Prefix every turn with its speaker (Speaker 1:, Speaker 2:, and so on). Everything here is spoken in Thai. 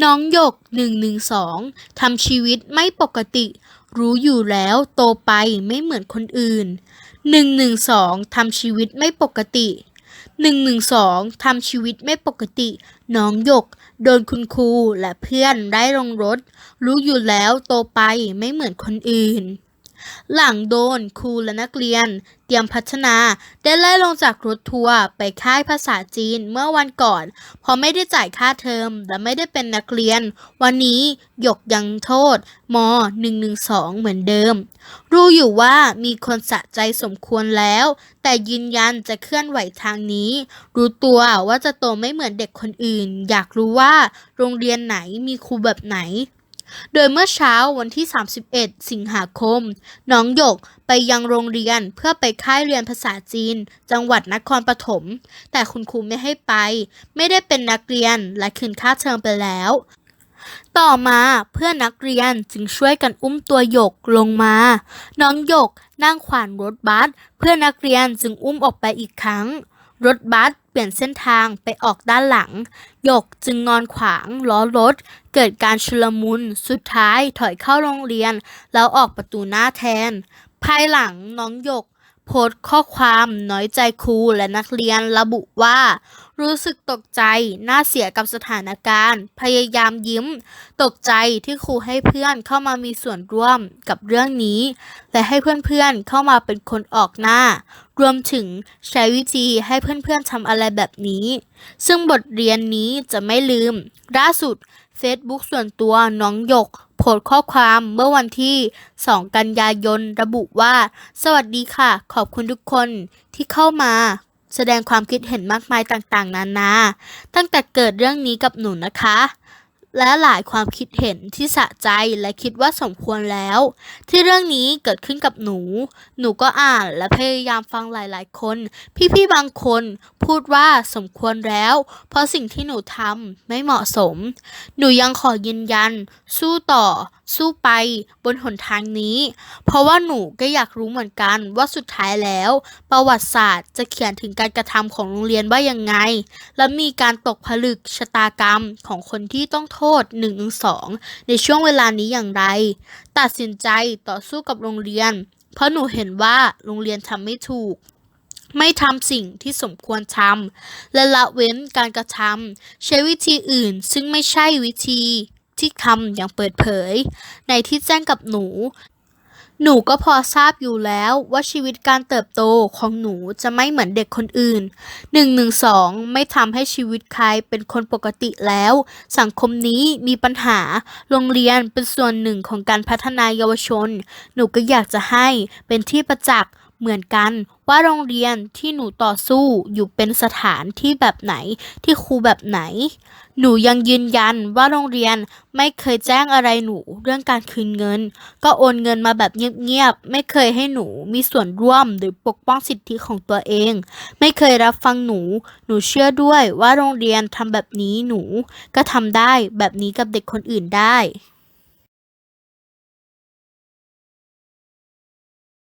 Speaker 1: น้องหยก 112ทำชีวิตไม่ปกติ รู้อยู่แล้วโตไปไม่เหมือนคนอื่น 112ทำชีวิตไม่ปกติ 112ทำชีวิตไม่ปกติ น้องหยก โดนคุณครูและเพื่อนไล่ลงรถ รู้อยู่แล้วโตไปไม่เหมือนคนอื่น หลังโดนครูและนักเรียน เตรียมพัฒนาได้ไล่ลงจากรถทัวร์ไปค่ายภาษาจีนเมื่อวันก่อน เพราะไม่ได้จ่ายค่าเทอมและไม่ได้เป็นนักเรียน วันนี้หยกยังโทษม 112 เหมือนเดิม รู้อยู่ว่ามีคนสะใจสมควรแล้ว แต่ยืนยันจะเคลื่อนไหวทางนี้ รู้ตัวว่าจะโตไม่เหมือนเด็กคนอื่น อยากรู้ว่า โรงเรียนไหนมีครูแบบไหน โดยเมื่อเช้าวันที่ 31 สิงหาคม น้องหยกไปยังโรงเรียนเพื่อไปค่ายเรียนภาษาจีน จังหวัดนครปฐม แต่คุณครูไม่ให้ไป ไม่ได้เป็นนักเรียนและคืนค่าเทอมไปแล้ว ต่อมาเพื่อนนักเรียนจึงช่วยกันอุ้มตัวหยกลงมา น้องหยกนั่งขวานรถบัสเพื่อนนักเรียนจึงอุ้มออกไปอีกครั้ง รถบัสเปลี่ยนเส้นทางไปออกด้านหลัง หยกจึงงอนขวางล้อรถ เกิดการชุลมุน สุดท้ายถอยเข้าโรงเรียน แล้วออกประตูหน้าแทน ภายหลังน้องหยกโพสต์ข้อความน้อยใจครูและนักเรียนระบุว่า รู้สึกตกใจน่าเสียกับสถานการณ์ พยายามยิ้ม ตกใจที่ครูให้เพื่อนเข้ามามีส่วนร่วมกับเรื่องนี้ และให้เพื่อนๆเข้ามาเป็นคนออกหน้า รวมถึงใช้วิธีให้เพื่อนๆทำอะไรแบบนี้ ซึ่งบทเรียนนี้จะไม่ลืม ล่าสุด Facebook ส่วนตัวน้องหยกโพสข้อความเมื่อวันที่ 2 กันยายน ระบุว่า สวัสดีค่ะ ขอบคุณทุกคนที่เข้ามา แสดงความคิดเห็นมากมายต่างๆ นานา ตั้งแต่เกิดเรื่องนี้กับหนูนะคะ และหลายความคิดเห็นที่สะใจและคิดว่าสมควรแล้ว ที่เรื่องนี้เกิดขึ้นกับหนู หนูก็อ่านและพยายามฟังหลายๆ คน พี่ๆบางคนพูดว่าสมควรแล้ว เพราะสิ่งที่หนูทำไม่เหมาะสม หนูยังขอยืนยัน สู้ต่อ สู้ไปบนหนทางนี้ เพราะว่าหนูก็อยากรู้เหมือนกันว่าสุดท้ายแล้ว ประวัติศาสตร์จะเขียนถึงการกระทำของโรงเรียนว่ายังไง และมีการตกผลึกชะตากรรมของคนที่ต้องโทษ1นึในช่วงเวลานี้อย่างไร ตัดสินใจต่อสู้กับโรงเรียน เพราะหนูเห็นว่าโรงเรียนทำไม่ถูก ไม่ทำสิ่งที่สมควรทำและละเว้นการกระทำใช้วิธีอื่นซึ่งไม่ใช่วิธีที่ทำอย่างเปิดเผย ในที่แจ้งกับหนู หนูก็พอทราบอยู่แล้วว่าชีวิตการเติบโตของหนูจะไม่เหมือนเด็กคนอื่น 112 ไม่ทำให้ชีวิตใครเป็นคนปกติแล้ว สังคมนี้มีปัญหา โรงเรียนเป็นส่วนหนึ่งของการพัฒนายาวชน หนูก็อยากจะให้เป็นที่ประจักษ์ เหมือนกันว่าโรงเรียนที่หนูต่อสู้อยู่เป็นสถานที่แบบไหนที่ครูแบบไหน หนูยังยืนยันว่าโรงเรียนไม่เคยแจ้งอะไรหนูเรื่องการคืนเงิน ก็โอนเงินมาแบบเงียบๆไม่เคยให้หนูมีส่วนร่วมหรือปกป้องสิทธิของตัวเอง ไม่เคยรับฟังหนู หนูเชื่อด้วยว่าโรงเรียนทำแบบนี้หนูก็ทำได้แบบนี้กับเด็กคนอื่นได้